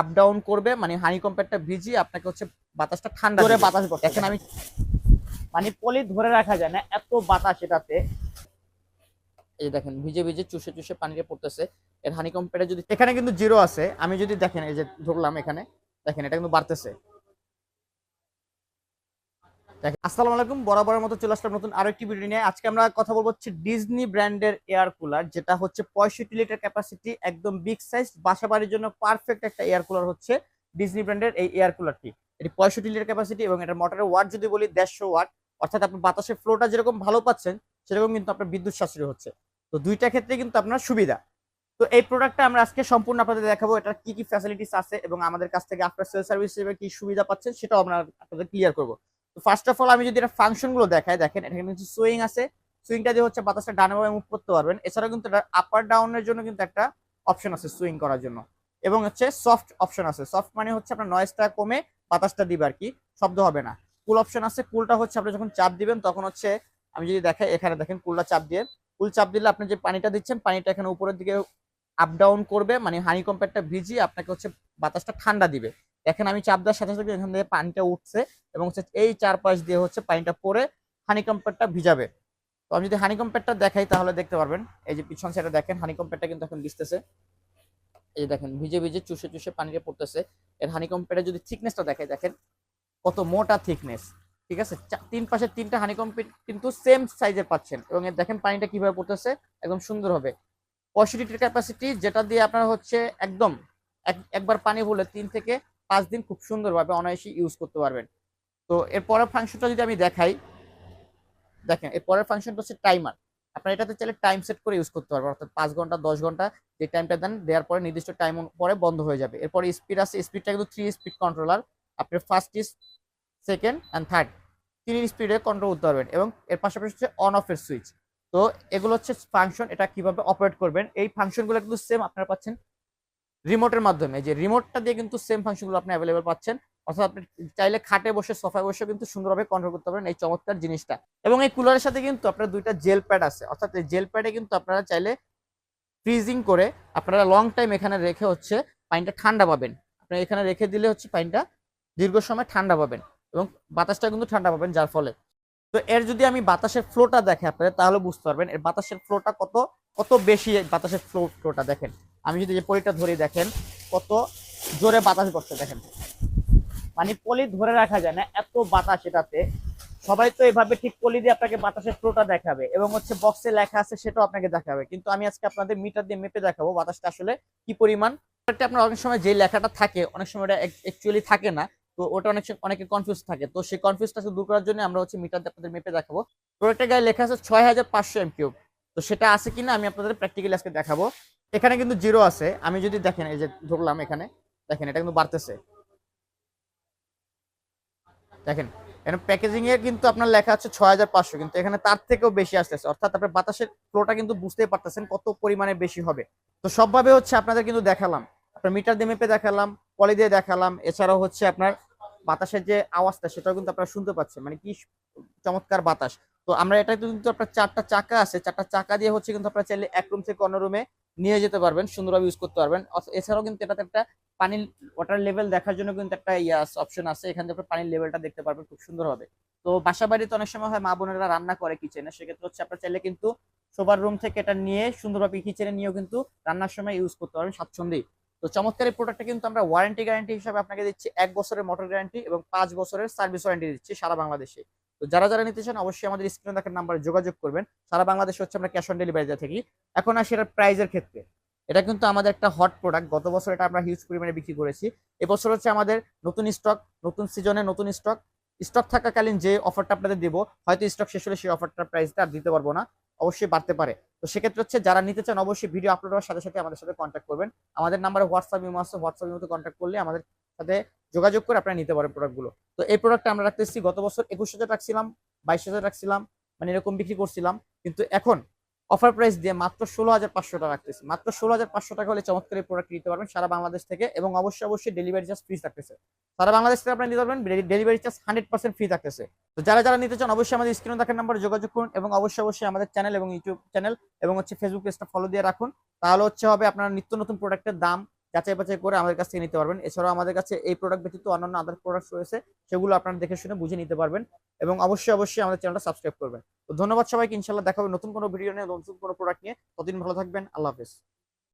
Up down করবে মানে হানি কম্পেয়ারটা ভিজি আপনাকে হচ্ছে বাতাসটা ঠান্ডা করে বাতাস দেখেন আমি মানে পলি ধরে রাখা যায় না এত বাতাস এটাতে। এই যে দেখেন ভিজে ভিজে চুষে চুষে পানিতে পড়তেছে। এর হানি কম্পেয়ারে যদি এখানে কিন্তু জিরো আছে। আমি যদি দেখেন এই যে ধরলাম এখানে দেখেন এটা কিন্তু বাড়তেছে। আসসালামু আলাইকুম, বরাবরের মতো চলে আসলাম নতুন আরও একটি ভিডিও নিয়ে। আজকে আমরা কথা বলব হচ্ছে ডিজনি ব্র্যান্ডের এয়ার কুলার যেটা হচ্ছে পঁয়ষট্টি লিটার ক্যাপাসিটি একদম বিগ সাইজ বাসা বাড়ির জন্য পারফেক্ট একটা এয়ার কুলার হচ্ছে ডিজনি ব্র্যান্ডের এই এয়ার কুলারটি এটি পঁয়ষট্টি লিটার ক্যাপাসিটি এবং এটার মোটরের ওয়াট যদি বলি দেড়শো ওয়াট অর্থাৎ আপনি বাতাসের ফ্লোটা যেরকম ভালো পাচ্ছেন, সেরকম কিন্তু আপনার বিদ্যুৎ সাশ্রয় হচ্ছে। তো দুইটা ক্ষেত্রে কিন্তু আপনার সুবিধা। তো এই প্রোডাক্টটা আমরা আজকে সম্পূর্ণ আপনাদের দেখাবো, এটার কি কি ফ্যাসিলিটিস আছে এবং আমাদের কাছ থেকে আফটার সেল সার্ভিস হিসেবে কি সুবিধা পাচ্ছেন, সেটাও আমরা আপনাদের ক্লিয়ার করব। তো ফার্স্ট অফ অল আমি যদি এটা ফাংশনগুলো দেখাই, দেখেন, এখানে কিন্তু সুইং আছে। সুইংটা দিয়ে হচ্ছে বাতাসটা ডানে বামে মুভ করতে পারবেন। এছাড়াও কিন্তু এটা আপার ডাউনের জন্য কিন্তু একটা অপশন আছে সুইং করার জন্য। এবং হচ্ছে সফট অপশন আছে। সফট মানে হচ্ছে আপনার নয়েজটা কমে বাতাসটা দিবে আর কি, শব্দ হবে না। কুল অপশন আছে কুলটা হচ্ছে আপনি যখন চাপ দিবেন, তখন হচ্ছে আমি যদি দেখাই, এখানে দেখেন কুলটা চাপ দিয়ে। কুল চাপ দিলে আপনি যে পানিটা দিচ্ছেন, পানিটা এখানে উপরের দিকে আপ ডাউন করবে মানে হানি কম্পেটটা ভিজিয়ে আপনাকে হচ্ছে বাতাসটা ঠান্ডা দিবে। দেখেন আমি চাপ দেওয়ার সাথে সাথে এখান থেকে পানিটা উঠছে এবং হচ্ছে এই চারপাশ দিয়ে হচ্ছে পানিটা পরে হানি কম্পেটটা ভিজাবে। তো আমি যদি হানি কম্পেটটা দেখাই তাহলে দেখতে পারবেন। এই যে পিছন সাইডে দেখেন হানি কম্পেটটা কিন্তু এখন দিতেছে এই যে দেখেন ভিজে ভিজে চুষে চুষে পানিতে পড়তেছে। এর হানি কম্পেটের যদি থিকনেসটা দেখাই, দেখেন কত মোটা থিকনেস ঠিক আছে? তিন পাশে তিনটা হানি কম্পেট কিন্তু সেম সাইজের পাচ্ছেন এবং এর দেখেন পানিটা কীভাবে পড়তেছে? একদম সুন্দর হবে। পঁয়ষট্টি ক্যাপাসিটি যেটা দিয়ে আপনার হচ্ছে একদম এক- একবার পানি ভরলে তিন থেকে পাঁচ দিন খুব সুন্দরভাবে অনায়াসে ইউজ করতে পারবেন। তো এর পরের ফাংশনটা যদি আমি দেখাই, দেখেন, এর পরের ফাংশনটা হচ্ছে টাইমার আপনার এটাতে চাইলে টাইম সেট করে ইউজ করতে পারবেন। অর্থাৎ পাঁচ ঘণ্টা, দশ ঘণ্টা যে টাইমটা দেন, দেওয়ার পরে নির্দিষ্ট টাইম পরে বন্ধ হয়ে যাবে। এরপরে স্পিড আছে স্পিডটা কিন্তু থ্রি স্পিড কন্ট্রোলার আপনি ফার্স্ট সেকেন্ড অ্যান্ড থার্ড তিন স্পিডে কন্ট্রোল করতে পারবেন এবং এর পাশাপাশি হচ্ছে অন অফের সুইচ তো এগুলো হচ্ছে ফাংশন এটা কীভাবে অপারেট করবেন? এই ফাংশনগুলো কিন্তু সেম আপনারা পাচ্ছেন রিমোটের মাধ্যমে, যে রিমোটটা দিয়ে কিন্তু সেম ফাংশনগুলো আপনি অ্যাভেলেবেল পাচ্ছেন। অর্থাৎ আপনি চাইলে খাটে বসে সোফায় বসে কিন্তু সুন্দরভাবে কন্ট্রোল করতে পারেন এই চমৎকার জিনিসটা। এবং এই কুলারের সাথে কিন্তু আপনার দুইটা জেল প্যাড আছে। অর্থাৎ এই জেল প্যাডে কিন্তু আপনারা চাইলে ফ্রিজিং করে আপনারা লং টাইম এখানে রেখে হচ্ছে পানিটা ঠান্ডা পাবেন। আপনারা এখানে রেখে দিলে হচ্ছে পানিটা দীর্ঘ সময় ঠান্ডা পাবেন এবং বাতাসটা কিন্তু ঠান্ডা পাবেন, যার ফলে। তো এর যদি আমি বাতাসের ফ্লোটা দেখে আপনাদের তাহলে বুঝতে পারবেন এর বাতাসের ফ্লোটা কত কত বেশি বাতাসের ফ্লো ফ্লোটা দেখেন। আমি যদি যে পলিটা ধরে দেখেন, কত জোরে বাতাস করছে, দেখেন। মানে পলি ধরে রাখা যায় না, এত বাতাস এটাতে। সবাই তো এভাবে ঠিক পলি দিয়ে আপনাকে বাতাসের ফ্লোটা দেখাবে এবং হচ্ছে বক্সে লেখা আছে সেটাও আপনাকে দেখাবে। কিন্তু আমি আজকে আপনাদের মিটার দিয়ে মেপে দেখাবো বাতাসটা আসলে কি পরিমাণ। আপনার অনেক সময় যে লেখাটা থাকে, অনেক সময় এটা অ্যাকচুয়ালি থাকে না, তো ওটা অনেক অনেকে কনফিউজ থাকে। তো সেই কনফিউজটা দূর করার জন্য আমরা হচ্ছে মিটার দিয়ে আপনাদের মেপে দেখাবো। প্রোডাক্টের গায়ে লেখা আছে ছয় হাজার পাঁচশো এমকিউ তো সেটা আছে কিনা আমি আপনাদের প্র্যাকটিক্যালি আজকে দেখাবো। এখানে কিন্তু জিরো আছে। আমি যদি দেখেন, এই যে ধরলাম এখানে, দেখেন, এটা কিন্তু বাড়তেছে। দেখেন, এখানে প্যাকেজিং এ কিন্তু আপনার লেখা আছে ছয় হাজার পাঁচশো, কিন্তু এখানে তার থেকেও বেশি আসতেছে। অর্থাৎ আপনার বাতাসের ফ্লোটা কিন্তু বুঝতেই পারতেছেন কত পরিমাণে বেশি হবে। তো সবভাবে হচ্ছে আপনাদের কিন্তু দেখালাম। আপনার মিটার দিয়ে মেপে দেখালাম, পলি দিয়ে দেখালাম, এছাড়াও হচ্ছে আপনার বাতাসের যে আওয়াজটা, সেটাও কিন্তু আপনারা শুনতে পাচ্ছেন। মানে কি চমৎকার বাতাস। তো আমরা এটা কিন্তু আপনার চারটা চাকা আছে। চারটা চাকা দিয়ে হচ্ছে কিন্তু আপনারা চাইলে এক রুম থেকে অন্য রুমে নিয়ে যেতে পারবেন, সুন্দরভাবে ইউজ করতে পারবেন। এছাড়াও কিন্তু এটাতে একটা পানির ওয়াটার লেভেল দেখার জন্য কিন্তু একটা ইয়াস অপশন আছে। এখান থেকে পানির লেভেলটা দেখতে পারবেন, খুব সুন্দর হবে। তো বাসা বাড়িতে অনেক সময় হয় মা বোনেরা রান্না করে কিচেনে সেক্ষেত্রে হচ্ছে আপনার চাইলে কিন্তু সবার রুম থেকে এটা নিয়ে সুন্দরভাবে কিচেনে নিয়েও কিন্তু রান্নার সময় ইউজ করতে পারবেন স্বাচ্ছন্দ্যেই। তো চমৎকার এই প্রোডাক্টটা কিন্তু আমরা ওয়ারেন্টি গ্যারান্টি হিসাবে আপনাকে দিচ্ছি, এক বছরের মোটর গ্যারান্টি এবং পাঁচ বছরের সার্ভিস ওয়ারেন্টি দিচ্ছি সারা বাংলাদেশে। তো যারা যারা নিতে চান অবশ্যই আমাদের স্ক্রিনে দেখার নাম্বারে যোগাযোগ করবেন। সারা বাংলাদেশে হচ্ছে আমরা ক্যাশ অন ডেলিভারি দিয়ে থাকি। এখন আসি এটার প্রাইজের ক্ষেত্রে। এটা কিন্তু আমাদের একটা হট প্রোডাক্ট গত বছর এটা আমরা হিউজ পরিমাণে বিক্রি করেছি। এবছর হচ্ছে আমাদের নতুন স্টক নতুন সিজনে নতুন স্টক স্টক থাকাকালীন যে অফারটা আপনাদের দেবো, হয়তো স্টক শেষ হলে সেই অফারটার প্রাইসটা আর দিতে পারব না। অবশ্যই বাড়তে পারে। তো সেক্ষেত্রে হচ্ছে যারা নিতে চান অবশ্যই ভিডিও আপলোড হওয়ার সাথে সাথে আমাদের সাথে কন্ট্যাক্ট করবেন। আমাদের নাম্বারে হোয়াটসঅ্যাপ ইমো আছে। হোয়াটসঅ্যাপ ইমোতে কন্ট্যাক্ট করলে আমাদের সাথে যোগাযোগ করে আপনারা নিতে পারেন প্রোডাক্টগুলো তো এই প্রোডাক্টটা আমরা রাখতেছি, গত বছর একুশ হাজার রাখছিলাম বাইশ হাজার রাখছিলাম মানে এরকম বিক্রি করছিলাম। কিন্তু এখন অফার প্রাইস দিয়ে মাত্র ষোলো হাজার পাঁচশো টাকা রাখতেছি। মাত্র ষোলো হাজার পাঁচশো টাকা হলে চমৎকার এই প্রোডাক্ট নিতে পারবেন সারা বাংলাদেশ থেকে এবং অবশ্যই অবশ্যই ডেলিভারি চার্জ ফ্রি থাকতেছে। সারা বাংলাদেশ থেকে আপনারা নিতে পারবেন delivery charge hundred percent free থাকতেছে। তো যারা যারা নিতে চান অবশ্যই আমাদের স্ক্রিনে দেখার নাম্বারে যোগাযোগ করুন এবং অবশ্যই অবশ্যই আমাদের চ্যানেল এবং ইউটিউব চ্যানেল এবং হচ্ছে ফেসবুক পেজটা ফলো দিয়ে রাখুন। তাহলে হচ্ছে হবে আপনার নিত্য নতুন প্রোডাক্টের দাম যাচাই বাছাই করে আমাদের কাছ থেকে নিতে পারবেন। এছাড়াও আমাদের কাছে এই প্রোডাক্ট ব্যতীত অন্যান্য আদার প্রোডাক্ট রয়েছে, সেগুলো আপনারা দেখে শুনে বুঝে নিতে পারবেন এবং অবশ্যই অবশ্যই আমাদের চ্যানেলটা সাবস্ক্রাইব করবেন। তো ধন্যবাদ সবাইকে ইনশাল্লাহ দেখাবে নতুন কোনো ভিডিও নিয়ে, নতুন কোনো প্রোডাক্ট নিয়ে। ততদিন ভালো থাকবেন, আল্লাহ হাফেজ।